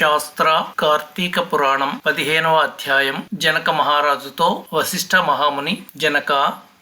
శాస్త్ర కార్తీక పురాణం పదిహేనవ అధ్యాయం జనక మహారాజుతో వశిష్ఠ మహాముని జనక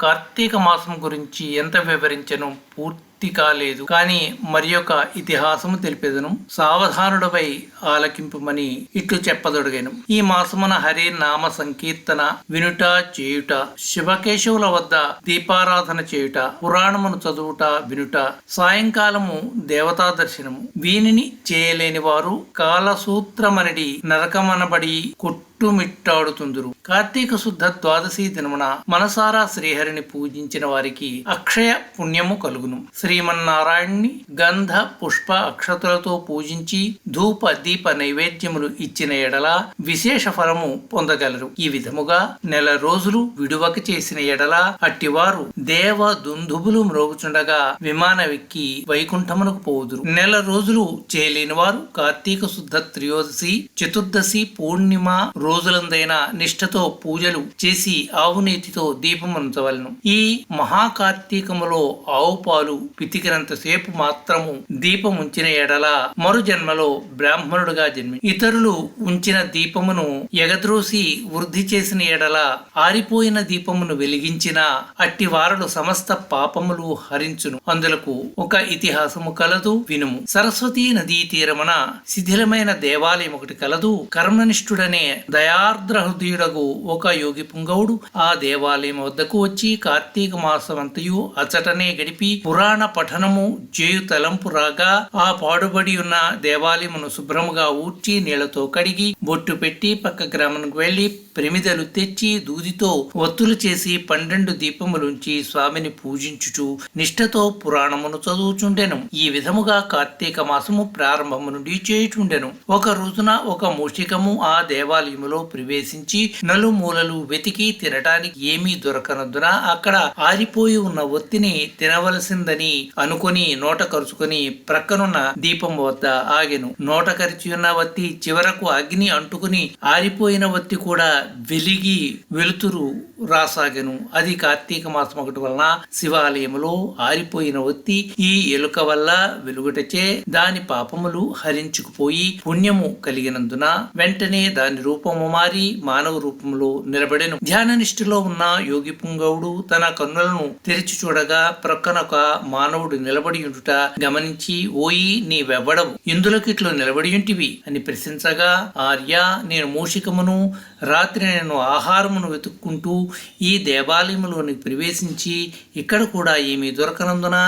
కార్తీక మాసం గురించి ఎంత వివరించను? పూర్తి కాలేదు. కానీ మరి యొక్క ఇతిహాసము తెలిపేదను. సావధానుడపై ఆలకింపుమని ఇట్లు చెప్పదొడిగాను. ఈ మాసమున హరి నామ సంకీర్తన వినుట చేయుట శివకేశవుల వద్ద దీపారాధన చేయుట పురాణమును చదువుట వినుట సాయంకాలము దేవతా దర్శనము. వీనిని చేయలేని వారు కాలసూత్రమనడి నరకమనబడి కొట్టుమిట్టాడుతుందురు. కార్తీక శుద్ధ ద్వాదశి దినమున మనసారా శ్రీహరిని పూజించిన వారికి అక్షయ పుణ్యము కలుగును. శ్రీమన్నారాయణ్ణి గంధ పుష్ప అక్షతులతో పూజించి ధూప దీప నైవేద్యములు ఇచ్చిన ఎడల విశేష ఫలము పొందగలరు. ఈ విధముగా నెల రోజులు విడువక చేసిన ఎడల అట్టివారు దేవ దుందుబులు మ్రోగుచుండగా విమానమెక్కి వైకుంఠమునకు పోవుదురు. నెల రోజులు చేయలేని వారు కార్తీక శుద్ధ త్రయోదశి చతుర్దశి పూర్ణిమ రోజులందైన నిష్ఠతో పూజలు చేసి ఆవు నేతితో దీపముంచవలను ఈ మహాకార్తీకములో ఆవు పాలు పితికినంత సేపు మాత్రము దీపం ఉంచిన ఎడల మరు జన్మలో బ్రాహ్మణుడుగా జన్మి. ఇతరులు ఉంచిన దీపమును ఎగద్రోసి వృద్ధి చేసిన ఎడల ఆరిపోయిన దీపమును వెలిగించిన అట్టి వారలు సమస్త పాపములు హరించును. అందులకు ఒక ఇతిహాసము కలదు వినుము. సరస్వతీ నదీ తీరమున శిథిలమైన దేవాలయం ఒకటి కలదు. కర్మనిష్ఠుడనే దయార్ద్ర హృదయుడగు ఒక యోగి పుంగవుడు. ఆ దేవాలయం వద్దకు వచ్చి కార్తీక మాసమంతయు అచటనే గడిపి పురాణ పఠనము జేయు తలంపు రాగా ఆ పాడుబడి ఉన్న దేవాలయమును శుభ్రముగా ఊడ్చి నీళ్ళతో కడిగి బొట్టు పెట్టి పక్క గ్రామానికి వెళ్ళి ప్రమిదలు తెచ్చి దూదితో ఒత్తులు చేసి పన్నెండు దీపములుంచి స్వామిని పూజించుచు నిష్ఠతో పురాణమును చదువుచుండెను. ఈ విధముగా కార్తీక మాసము ప్రారంభము నుండి చేయుచుండెను. ఒక రోజున ఒక మూషికము ఆ దేవాలయములో ప్రవేశించి నలుమూలలు వెతికి తినటానికి ఏమీ దొరకనందున అక్కడ ఆరిపోయి ఉన్న ఒత్తిని తినవలసిందని అనుకొని నోట కరుచుకుని ప్రక్కనున్న దీపం వద్ద ఆగెను. నోట కరిచి ఉన్న వత్తి చివరకు అగ్ని అంటుకుని ఆరిపోయిన వత్తి కూడా వెలిగి వెలుతురు రాసాగను. అది కార్తీక మాసం ఒకటి వలన శివాలయములో ఆరిపోయిన ఒత్తి ఈ ఎలుక వల్ల వెలుగుటచే దాని పాపములు హరించుకుపోయి పుణ్యము కలిగినందున వెంటనే దాని రూపము మారి మానవ రూపంలో నిలబడెను. ధ్యాననిష్ఠలో ఉన్న యోగి పుంగవుడు తన కన్నులను తెరిచి చూడగా ప్రక్కన ఒక మానవుడు నిలబడి ఉండుట గమనించి ఓయి నీ ఇందులోకిట్లో ఇందులోకిట్లు నిలబడి ఉంటివి అని ప్రశ్నించగా ఆర్య నేను మూషికమును రాత్రి నేను ఆహారమును వెతుక్కుంటూ ఈ దేవాలయములోనికి ప్రవేశించి ఇక్కడ కూడా ఏమీ దొరకనందున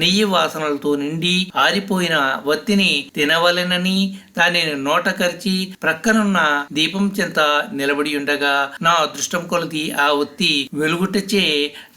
నెయ్యి వాసనలతో నిండి ఆరిపోయిన వత్తిని తినవలెనని దానిని నోట కరిచి ప్రక్కనున్న దీపం చెంత నిలబడి ఉండగా నా అదృష్టం కొలది ఆ ఒత్తి వెలుగుటచే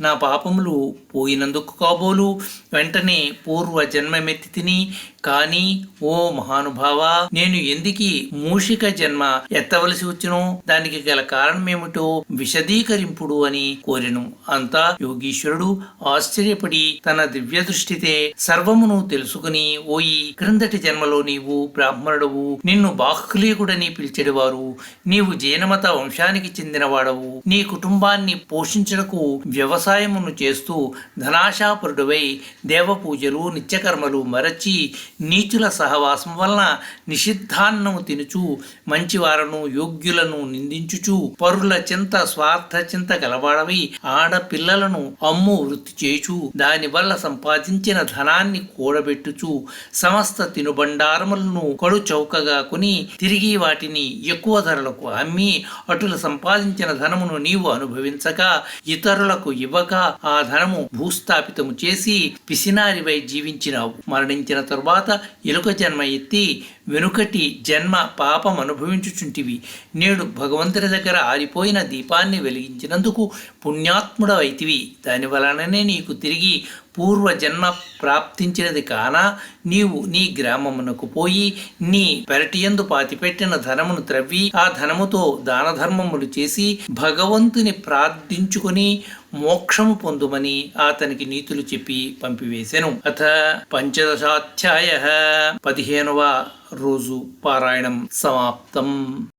నా పాపములు పోయినందుకు కాబోలు. వెంటనే పూర్వ జన్మమెత్తి తిని కానీ ఓ మహానుభావ నేను ఎందుకి మూషిక జన్మ ఎత్తవలసి వచ్చును? దానికి గల కారణమేమిటో విశదీకరింపుడు అని కోరెను. అంతా యోగీశ్వరుడు ఆశ్చర్యపడి తన దివ్య దృష్టితే సర్వమును తెలుసుకుని ఓయి క్రిందటి జన్మలో నీవు బ్రాహ్మణుడవు. నిన్ను బాహ్లీకుడని పిలిచెడివారు. నీవు జైనమత వంశానికి చెందినవాడవు. నీ కుటుంబాన్ని పోషించడకు వ్యవసాయమును చేస్తూ ధనాశాపరుడువై దేవపూజలు నిత్యకర్మలు మరచి నీచుల సహవాసం వలన నిషిద్ధాన్నము తినుచు మంచివారను యోగ్యులను నిందించుచు పరుల చింత స్వార్థ చింత గలవాడవి ఆడపిల్లలను అమ్ము వృత్తి చేయుచు దానివల్ల సంపాదించిన ధనాన్ని కూడబెట్టుచు సమస్త తినుబండారములను కడు చౌకగా కొని తిరిగి వాటిని ఎక్కువ ధరలకు అమ్మి అటుల సంపాదించిన ధనమును నీవు అనుభవించక ఇతరులకు ఇవ్వక ఆ ధనము భూస్థాపితము చేసి పిసినారివై జీవించినావు. మరణించిన తరువాత ఎలుక జన్మ ఎత్తి వెనుకటి జన్మ పాపం అనుభవించుచుంటివి. నేడు భగవంతుని దగ్గర ఆరిపోయిన దీపాన్ని వెలిగించినందుకు పుణ్యాత్ముడవైతివి. దాని వలననే నీకు తిరిగి పూర్వ జన్మ ప్రాప్తించినది కాన? నీవు నీ గ్రామమునకు పోయి నీ పెరటియందు పాతిపెట్టిన ధనమును త్రవ్వి ఆ ధనముతో దాన ధర్మములు చేసి భగవంతుని ప్రార్థించుకొని మోక్షము పొందుమని అతనికి నీతులు చెప్పి పంపివేశాను అథ పంచదశాధ్యాయ పదిహేనవ రోజు పారాయణం సమాప్తం.